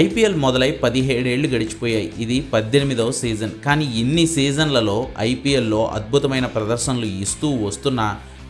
IPL మొదలై పదిహేడేళ్ళు గడిచిపోయాయి. ఇది పద్దెనిమిదవ సీజన్. కానీ ఇన్ని సీజన్లలో ఐపీఎల్లో అద్భుతమైన ప్రదర్శనలు ఇస్తూ వస్తున్న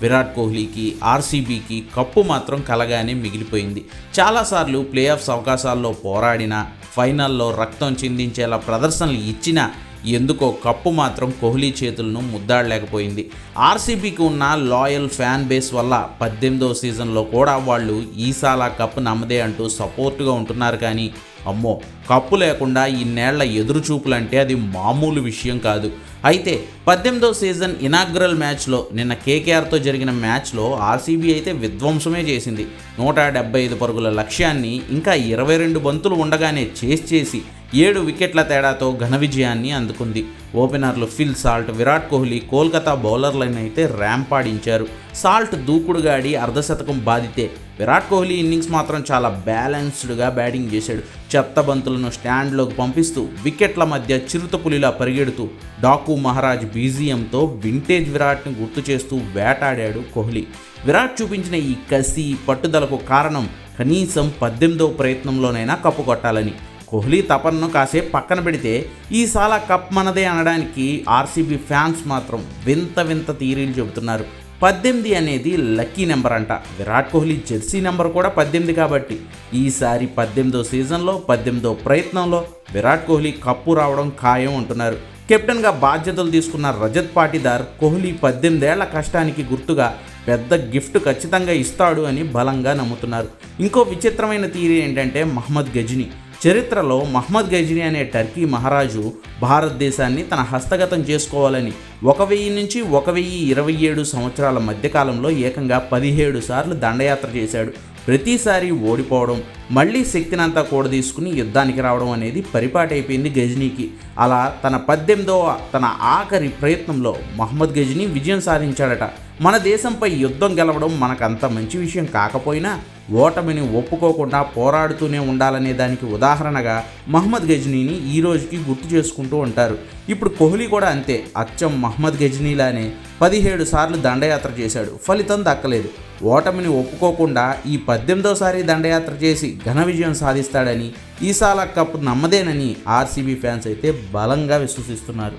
విరాట్ కోహ్లీకి ఆర్సీబీకి కప్పు మాత్రం కలగానే మిగిలిపోయింది. చాలాసార్లు ప్లే ఆఫ్స్ అవకాశాల్లో పోరాడినా ఫైనల్లో రక్తం చిందించేలా ప్రదర్శనలు ఇచ్చినా ఎందుకో కప్పు మాత్రం కోహ్లీ చేతులను ముద్దాడలేకపోయింది. ఆర్సీబీకి ఉన్న లాయల్ ఫ్యాన్ బేస్ వల్ల పద్దెనిమిదవ సీజన్లో కూడా వాళ్ళు ఈసాలా కప్పు నమ్మదే అంటూ సపోర్ట్గా ఉంటున్నారు కానీ అమ్మో కప్పు లేకుండా ఇన్నేళ్ళ ఎదురుచూపులంటే అది మామూలు విషయం కాదు. అయితే పద్దెనిమిదవ సీజన్ ఇనాగ్రల్ మ్యాచ్లో నిన్న కేకేఆర్తో జరిగిన మ్యాచ్లో ఆర్సీబీ అయితే విధ్వంసమే చేసింది. నూట డెబ్బై ఐదు పరుగుల లక్ష్యాన్ని ఇంకా ఇరవై రెండు బంతులు ఉండగానే చేసి చేసి ఏడు వికెట్ల తేడాతో ఘన విజయాన్ని అందుకుంది. ఓపెనర్లు ఫిల్ సాల్ట్ విరాట్ కోహ్లీ కోల్కతా బౌలర్లను అయితే ర్యాంపాడించారు సాల్ట్ దూకుడుగాడి అర్ధశతకం బాధితే విరాట్ కోహ్లీ ఇన్నింగ్స్ మాత్రం చాలా బ్యాలెన్స్డ్గా బ్యాటింగ్ చేశాడు. చెత్త బంతులను స్టాండ్లోకి పంపిస్తూ వికెట్ల మధ్య చిరుతపులిలా పరిగెడుతూ డాకు మహారాజ్ బీజియంతో వింటేజ్ విరాట్ని గుర్తు చేస్తూ వేటాడాడు కోహ్లీ. విరాట్ చూపించిన ఈ కసి పట్టుదలకు కారణం కనీసం పద్దెనిమిదవ ప్రయత్నంలోనైనా కప్పు కొట్టాలని. కోహ్లీ తపన్ను కాసేపు పక్కన పెడితే ఈసాల కప్ మనదే అనడానికి ఆర్సీబీ ఫ్యాన్స్ మాత్రం వింత వింత థీరీలు చెబుతున్నారు. పద్దెనిమిది అనేది లక్కీ నెంబర్ అంట. విరాట్ కోహ్లీ జెర్సీ నెంబర్ కూడా పద్దెనిమిది కాబట్టి ఈసారి పద్దెనిమిదో సీజన్లో పద్దెనిమిదో ప్రయత్నంలో విరాట్ కోహ్లీ కప్పు రావడం ఖాయం అంటున్నారు. కెప్టెన్గా బాధ్యతలు తీసుకున్న రజత్ పాటిదార్ కోహ్లీ పద్దెనిమిదేళ్ళ కష్టానికి గుర్తుగా పెద్ద గిఫ్ట్ ఖచ్చితంగా ఇస్తాడు అని బలంగా నమ్ముతున్నారు. ఇంకో విచిత్రమైన థీరీ ఏంటంటే మహమ్మద్ గజ్ని. చరిత్రలో మహమ్మద్ గజ్ని అనే టర్కీ మహారాజు భారతదేశాన్ని తన హస్తగతం చేసుకోవాలని ఒక వెయ్యి నుంచి ఒక వెయ్యి ఇరవై ఏడు సంవత్సరాల మధ్యకాలంలో ఏకంగా పదిహేడు సార్లు దండయాత్ర చేశాడు. ప్రతిసారి ఓడిపోవడం మళ్ళీ శక్తినంతా కూడదీసుకుని యుద్ధానికి రావడం అనేది పరిపాటైపోయింది గజనీకి. అలా తన పద్దెనిమిదవ తన ఆఖరి ప్రయత్నంలో మహమ్మద్ గజనీ విజయం సాధించాడట. మన దేశంపై యుద్ధం గెలవడం మనకంత మంచి విషయం కాకపోయినా ఓటమిని ఒప్పుకోకుండా పోరాడుతూనే ఉండాలనే దానికి ఉదాహరణగా మహమ్మద్ గజ్నీని ఈ రోజుకి గుర్తు చేసుకుంటూ ఉంటారు. ఇప్పుడు కోహ్లీ కూడా అంతే అచ్చం మహమ్మద్ గజ్నీలానే పదిహేడు సార్లు దండయాత్ర చేశాడు. ఫలితం దక్కలేదు. ఓటమిని ఒప్పుకోకుండా ఈ పద్దెనిమిదోసారి దండయాత్ర చేసి ఘన విజయం సాధిస్తాడని ఈసాల కప్ నమ్మదేనని ఆర్సీబీ ఫ్యాన్స్ అయితే బలంగా విశ్వసిస్తున్నారు.